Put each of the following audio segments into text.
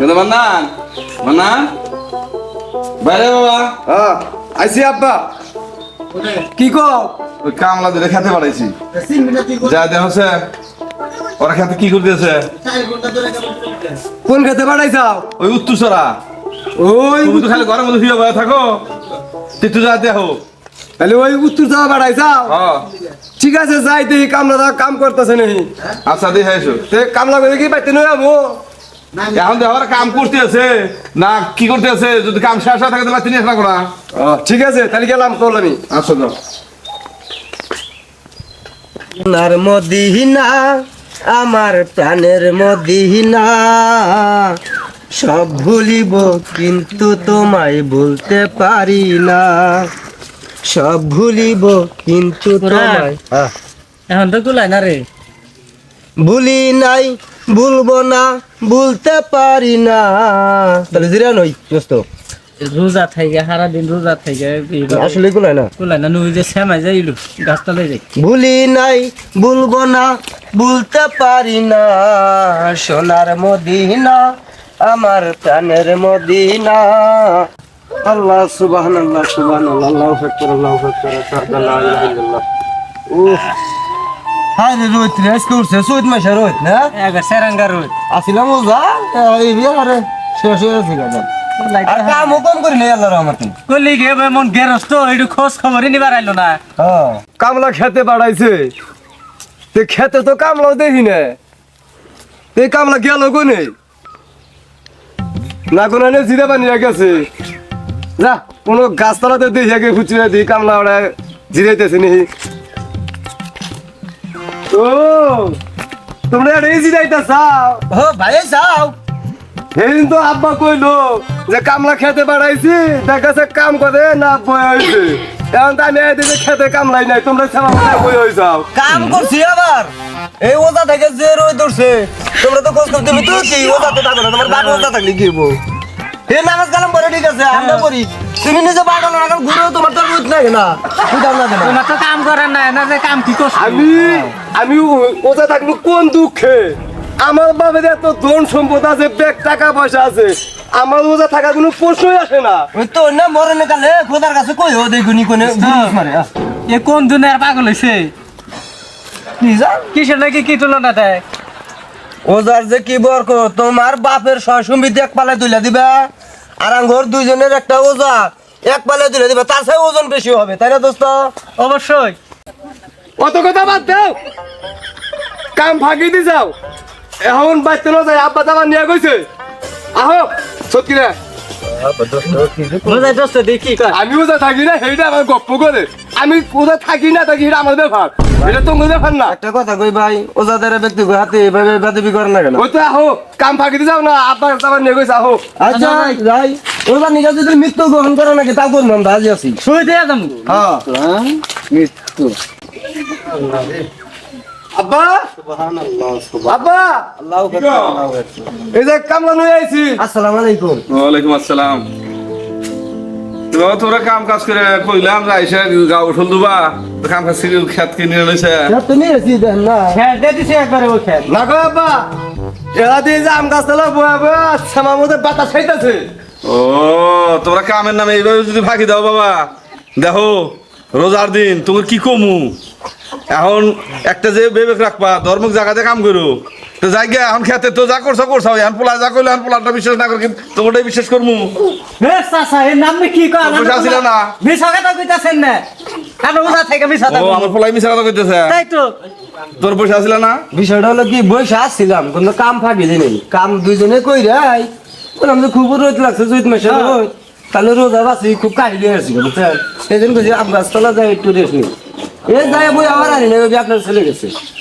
কিন্তু মান্নান মান্নান। বাইরে বাবা। হ্যাঁ আইসি আব্বা। কি কও ওই কামলা ধরে খেতে পাঠাইছি। যা দেখ হচ্ছে ওরা খেতে কি করতেছে? কোন খেতে পাঠাইছাও? ওই উত্তুসরা ওই তুমি তো খালি ঘরের মধ্যে শুয়ে বসে থাকো। তুই তো যা দেখো তাহলে ওই উত্তর যাওয়া হ্যাঁ ঠিক আছে যাই দেখি কামলা দা কাম করতেছে নাকি? আচ্ছা দেখে এসো তে কামলা করে কি পাইতে নয় আমো এখন কাম করতে আছে। না কি করতে আছে? যদি কাম শেষ হয়ে থাকে তাহলে তিনি করা ঠিক আছে তাহলে গেলাম আচ্ছা যাও। সোনার মদিনা আমার প্রাণের মদিনা। সব ভুলিব কিন্তু তোমায় বলতে পারি না। সব ভুলিব কিন্তু তোমায় এখন তো কুলাই না রে। ভুলি নাই ভুলবো না ভুলতে পারি না। তাহলে জিরা নই দোস্ত। রোজা থাইকে সারা দিন রোজা থাইকে আসলে গুলাই না। কুলাই না নুই যে সেমাই যাইলু গাছটা লই যাই। ভুলি নাই ভুলবো না ভুলতে পারি না। সোনার মদিনা আমার প্রাণের মদিনা। আল্লাহ সুবহান আল্লাহ সুবহান আল্লাহ আকবার আল্লাহু আকবার আল্লা ইলাহা ইল্লাল্লাহ। উফ। হাই রে রোহিত রে আজকে উঠছে চৈত মাসে রোহিত না এবার সেরাঙ্গা রোদ আসিলাম ওজা এই বিয়ারে শেষ হয়ে গেছে গান আর কাম কম করি নাই আল্লাহর রহমতে কলি গে ভাই মন গেরস্ত একটু খোঁজ খবরই নিবার আইলো না হ্যাঁ কামলা খেতে পাঠাইছে তে খেতে তো কামলাও দেখি না তে কামলা গেল কোনে না কোনো নে জিরে পানি গেছে যা কোনো গাছতলাতে দেখি আগে খুচরে দিই কামলা ওরা জিরাইতেছে নি ও তোমরা এটা জিরাইতে চাও ও ভাই যাও। সেদিন তো আব্বা কইলো যে কামলা খেতে পাঠাইছি দেখাছে কাম করে না বই হয়েছে এখন তো আমি এদিকে খেতে কামলাই নাই তোমরা সেবা বই হয়ে যাও। কাম করছি আবার। এই ওজা থেকে যে রই ধরছে তোমরা তো কষ্ট তুমি তো কি ওজা তো থাকো না? তোমার বাপ ওজা থাকলে কি হব হে নামাজ কালাম পরে ঠিক আছে আমরা করি তুমি নিজে বাগানো এখন ঘুরে তোমার তো রুট নাই না। বুঝাম না তোমার তো কাম করার না যে কাম কি করছ? আমি আমি ও- ওটা থাকব কোন দুঃখে? আমার বাবার এত ধন সম্পদ আছে ব্যাগ টাকা পয়সা আছে। আমার ওজা থাকার কোনো প্রশ্নই আসে না। ওই তো না কালে খোদার কাছে কই ও দেখুনি কোনে। এ কোন দুনিয়ার পাগল হইছে? নিজা? কিসের নাকি কি তুলনা দেয়? ওজার যে কি বরক তোমার বাপের সয় সম্বিত এক পালে তুলে দিবে। আর আঙ্গর দুইজনের একটা ওজা। এক পালে তুলে দিবে তার সাথে ওজন বেশি হবে তাই না দোস্ত? অবশ্যই। অত কথা বাদ দাও। কাম ফাঁকি দি যাও। এখন বাইতে না যায় আব্বা দাবার নিয়ে গেছে। আহো সত্যি রে কয়। আমি ওজা থাকি না সেইটা আমার গপ্প করে। আমি ওজা থাকি না থাকি এটা আমার ব্যাপার। এটা তোমার ব্যাপার না। একটা কথা কই ভাই ওজাদের ব্যক্তি হাতে এভাবে বেদবি করে না কেন? ওই তো আহো কাম ফাঁকি দি যাও না আব্বা দাবার নিয়ে আহো। আচ্ছা যাই ওরা নিজে যদি মৃত্যু গ্রহণ করে নাকি তা করব আমরা আজ আছি। দিয়ে যাম। হ্যাঁ। মৃত্যু। আব্বা? আব্বা? এই যে কামলা নিয়ে আইছি। আসসালামু আলাইকুম। ওয়ালাইকুম আসসালাম। তোরা কাম কাজ করে কইলাম যে আইসা গাও উঠল দুবা। কাম কাজ করে খেত কিনে লইছে। তুমি এসি দেন না। খেয়ে দিয়ে দিছি একবারে ওই খেয়ে না গো এরা দিয়ে যে আম গাছ তলা বয়া বয়া আমার মধ্যে বাতাস খাইতেছে। ও তোমরা কামের নামে এইভাবে যদি ফাঁকি দাও বাবা। দেখো রোজার দিন তোমার কি কমু? এখন একটা যে বিবেক রাখবা ধর্মক জায়গাতে কাম করো। তো যাই গিয়া এখন খেতে তো যা করছ করছ। এখন পোলা যা করল এখন পোলাটা বিশ্বাস না করে তোমারটাই বিশ্বাস করমু। হে চাচা এর নাম কি? কয়? না। মিছা কথা কইতাছেন না। আমরা উজা থেকে মিছা ও আমার পোলাই মিশা কথা কইতেছে। তাই তো। তোর পয়সা ছিল না? বিষয়টা হলো কি বসে আসছিলাম কিন্তু কাম ফাঁকি নেই কাম দুইজনে কই রাই বললাম যে খুব রোদ লাগছে চৈত মাসে রোদ। তাহলে রোজা বাসি খুব কাহিলি আসছিল বুঝছেন? জন্য আম গাছতলা যাই একটু রেস্ট নিই। এ যাই বই আমার আনি না আপনার ছেলে গেছে। তো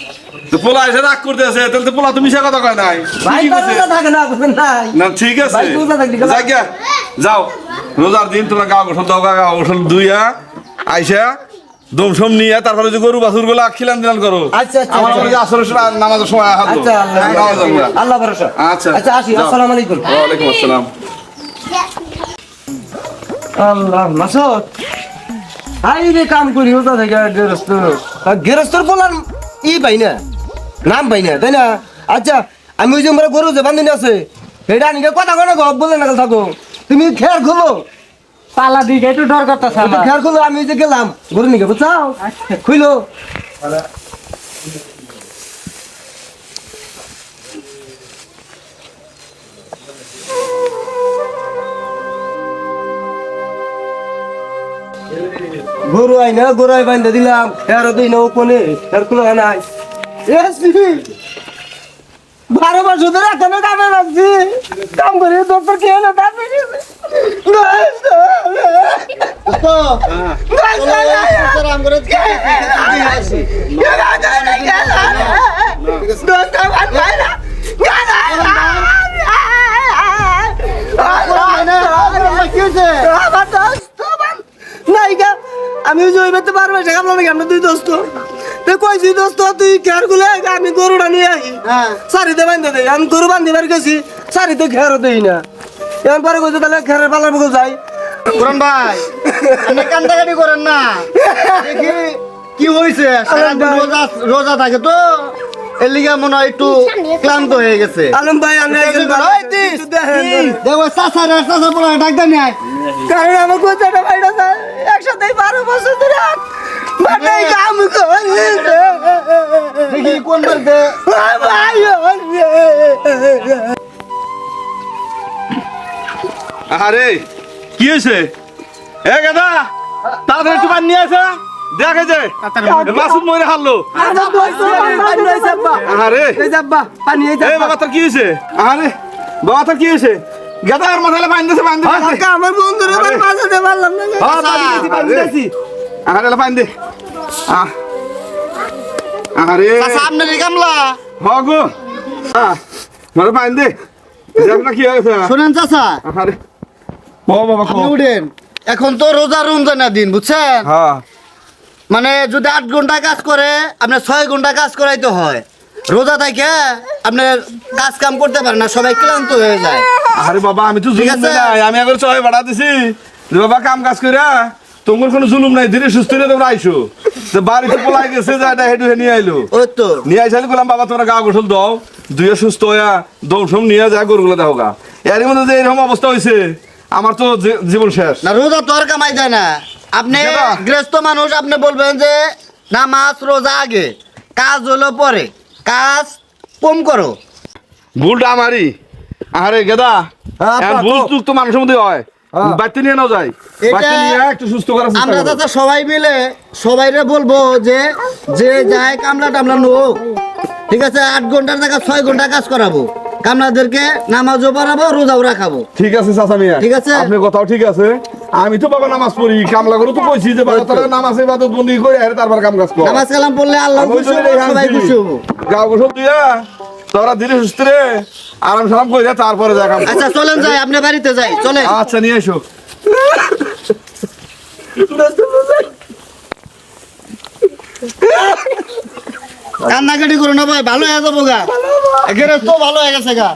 পোলা এসে রাগ করতেছে তাহলে তো পোলা তুমি মিশা কথা কয় নাই। ভাই ঠিকই তার কইছে। রোজা থাকে না নাই না? ঠিক আছে। ভাই, রোজা থাকলি কেন? যাই গিয়া, যাও। রোজার দিন তোমরা গা গোসল দাও গা গোসল দুইয়া আইসা দমসম নিয়ে তারপরে যে গরু বাছুরগুলো খিলান দিলান করো। আচ্ছা, আচ্ছা, আমার আচ্ছা। আসরের সময় নামাজের সময় হাত আচ্ছা আল্লাহ। ভরসা। আচ্ছা আচ্ছা আসি। আসসালামু আলাইকুম। ওয়ালাইকুম আসসালাম। আল্লাহ মাসুদ। আই রে কাম করি ওটা থেকে গেরস্ত। গেরস্তর বলার ই পাই না। নাম পাই না তাই না? আচ্ছা আমি ওই যে আমরা গরু যে বান্ধিনি আছে এটা নিকে কথা কোনো গপ বলে না থাকো তুমি খেয়ার খুলো। পালা দিকে একটু ডর করতেছে তুমি খেয়ার খুলো আমি যে গেলাম গরু নিকে বুঝছাও? খুইলো। গরু আই না গরু আই বান্ধে দিলাম খেয়ার দিই না কোনে খেয়ার খুলো নাই বারো বছর ধরে এখনও কামে লাগছি কাম করে ডক্টর কে না কামে আমি ওই যে ওই বেতে বারো মাসে কামলাম নাকি আমরা দুই দোস্ত। তো কইছি দোস্ত তুই খেয়ারগুলো আমি গরুটা নিয়ে আহি সারিতে বান্ধে দেয় আমি গরু বান্ধিবার গেছি সারিতে খেয়ারও দেই না। এমন পরে কইছে তাহলে খেয়ারের পালার বুকে যাই। পুরান ভাই আপনি কান্দাকাটি করেন না। দেখি কি হয়েছে রোজা রোজা থাকে তো। এর লিগে মনে হয় একটু ক্লান্ত হয়ে গেছে। আলম ভাই আমি একজন। দেখো চাষা রে চাষা পড়া ডাক্তার নেয় কারণ আমার কোথাটা ভাইটা একসাথে বারো বছর ধরে বাটাই কাম করি দেখি কোন বাড়িতে আরে কি হয়েছে? এ গেদা তাড়াতাড়ি পানি নিয়ে আসা দেখে যে মাসুদ মরে হারলো। আরে পানি এই বাবা তোর কি হয়েছে? আরে বাবা তোর কি হয়েছে? গেদা আর মাথায় দিয়েছে পানি দিয়েছে। আমার বন্ধুরা বাঁচাতে পারলাম না। এলা পানি দে। আহ। আরে। চাষা আপনার কামলা? হ গো। আহ, মানে পানি দে। দেখ কি হয়েছে শোনেন চাষা আরে। ও বাবা আপনি উঠেন। এখন তো রোজা রমজানের দিন বুঝছেন? হ্যাঁ। মানে যদি আট ঘণ্টা কাজ করে আপনার ছয় ঘণ্টা কাজ করাইতে হয়। রোজা থাকে আপনার কাজ কাম করতে পারে না সবাই ক্লান্ত হয়ে যায়। আরে বাবা আমি তো ঠিক আছে। আমি আগে চয় বাড়া দিছি। বাবা কাম কাজ করে তোমার কোনো জুলুম নাই ধীরে সুস্থ হয়ে তোমরা আইসো। তো বাড়িতে পোলাই গেছে যা এটা হেঁটু নিয়ে আইলো। ওই তো। নিয়ে আইসালি বললাম বাবা তোমরা গা গোসল দাও দুইয়ে সুস্থ হইয়া দৌড়সম নিয়ে যায় গরুগুলো দেখো গা। এর মধ্যে যে এরকম অবস্থা হয়েছে আমার তো জীবন শেষ। না রোজা তো আর কামাই যায় না। আপনি? গৃহস্থ মানুষ আপনি বলবেন যে না নামাজ রোজা আগে কাজ হলো পরে। কাজ কম করো। ভুলটা আমারই। আরে গেদা হ্যাঁ, ভুল তো মানুষের মধ্যে হয়। হ্যাঁ। বাড়িতে নিয়ে নাও এটা- বাড়িতে নিয়ে একটু সুস্থ করার চেষ্টা আমরা দাদা সবাই মিলে সবাইরে বলব যে যে যায় কামলা টামলা নোক ঠিক আছে আট ঘণ্টার জায়গা ছয় ঘণ্টা কাজ করাবো। কামলাদেরকে নামাজও পড়াবো রোজাও রাখাবো। ঠিক আছে চাচা মিয়া। ঠিক আছে? আপনার কথাও ঠিক আছে। আমি তো বাবা নামাজ পড়ি কামলা করে তো কইছি যে বাবা তারা নামাজ ইবাদত বন্দি করে আরে তারপর কাম কাজ কর। নামাজ কালাম পড়লে আল্লাহ খুশি হব সবাই খুশি হব। গাও গোসল দিয়া। তোরা ধীরে সুস্থ রে। আরাম সারাম করে তারপরে যা আচ্ছা চলেন যাই আপনি বাড়িতে যাই চলে আচ্ছা নিয়ে এসো। কান্নাকাটি করো না ভাই ভালো হয়ে যাব গা। তো ভালো হয়ে গেছে গা।